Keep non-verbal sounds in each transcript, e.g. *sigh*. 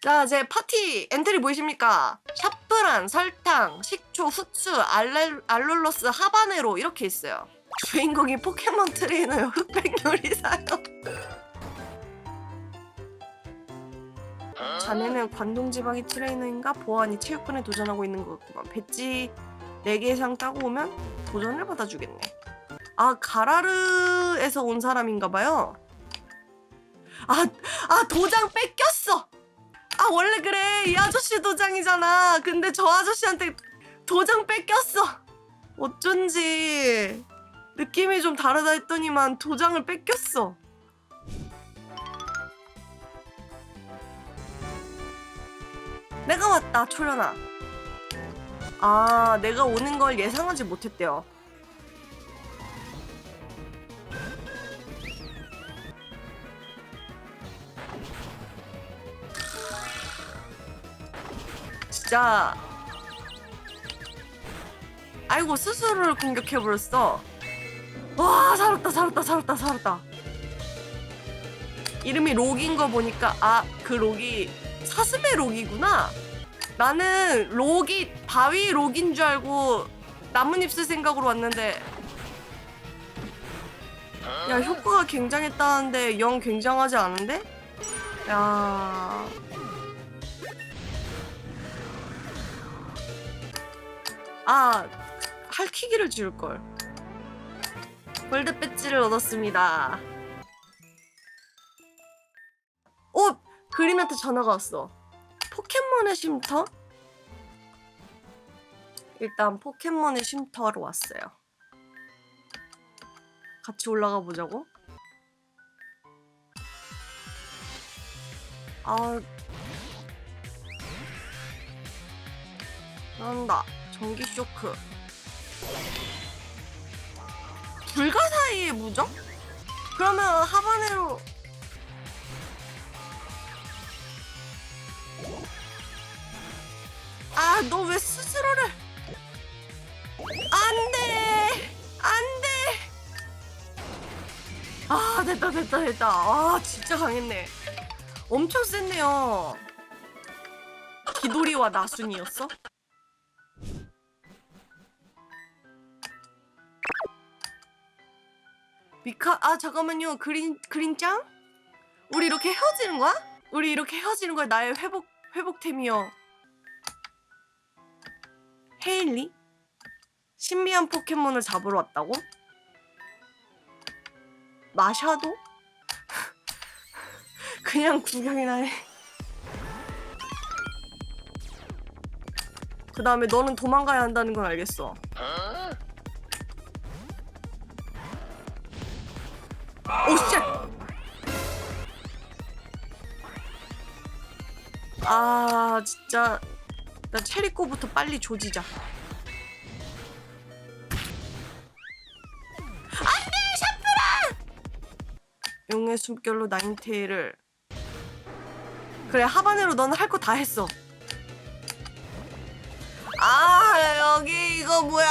자, 제 파티 엔트리 보이십니까? 샤프란, 설탕, 식초, 후추, 알렐, 알룰로스, 하바네로 이렇게 있어요. 주인공이 포켓몬 트레이너요. 흑백 요리사요. 자네는 관동지방이 트레이너인가? 보안이 체육관에 도전하고 있는 것 같구만. 배지 4개 이상 따고 오면 도전을 받아주겠네. 아, 가라르에서 온 사람인가 봐요. 아, 아, 도장 뺏겼어! 아, 원래 그래. 이 아저씨 도장이잖아. 근데 저 아저씨한테 도장 뺏겼어. 어쩐지. 느낌이 좀 다르다 했더니만 도장을 뺏겼어. 내가 왔다, 초련아. 아, 내가 오는 걸 예상하지 못했대요. 진짜 아이고 스스로를 공격해버렸어. 와 살았다 살았다 살았다 살았다. 이름이 록인 거 보니까 아 그 록이 사슴의 록이구나. 나는 록이 바위 록인 줄 알고 나뭇잎 쓸 생각으로 왔는데 야 효과가 굉장했다는데 영 굉장하지 않은데? 야 아, 할퀴기를 지울 걸. 골드 배지를 얻었습니다. 어, 그린한테 전화가 왔어. 포켓몬의 쉼터? 일단 포켓몬의 쉼터로 왔어요. 같이 올라가 보자고. 아, 난다. 전기 쇼크. 불가사의의 무적? 그러면 하바네로 아, 너 왜 스스로를 안 돼! 안 돼! 아, 됐다, 됐다, 됐다. 아, 진짜 강했네. 엄청 셌네요. 기도리와 나순이었어? 미카 아 잠깐만요 그린 그린짱 우리 이렇게 헤어지는 거야? 우리 이렇게 헤어지는 거야 나의 회복 회복템이요 헤일리 신비한 포켓몬을 잡으러 왔다고? 마샤도? *laughs* 그냥 구경이나 해. 그 다음에 너는 도망가야 한다는 건 알겠어. 오 쉣! 아 진짜 나 체리코부터 빨리 조지자. 안돼 샤프라! 용의 숨결로 나인테일을 그래 하바네로 너는 할 거 다 했어. 아 여기 이거 뭐야?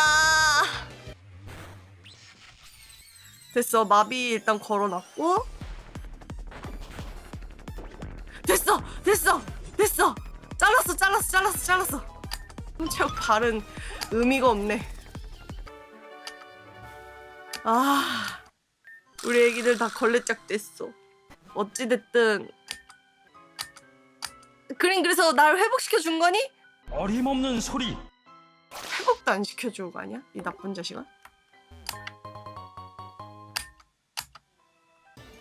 됐어. 마비 일단 걸어놨고. 됐어. 됐어. 됐어. 잘랐어. 잘랐어. 잘랐어. 잘랐어. 훔쳐 발은 의미가 없네. 아 우리 애기들 다 걸레짝 됐어. 어찌됐든. 그린 그래서 날 회복시켜 준 거니? 어림없는 소리. 회복도 안 시켜줄 거 아니야? 이 나쁜 자식아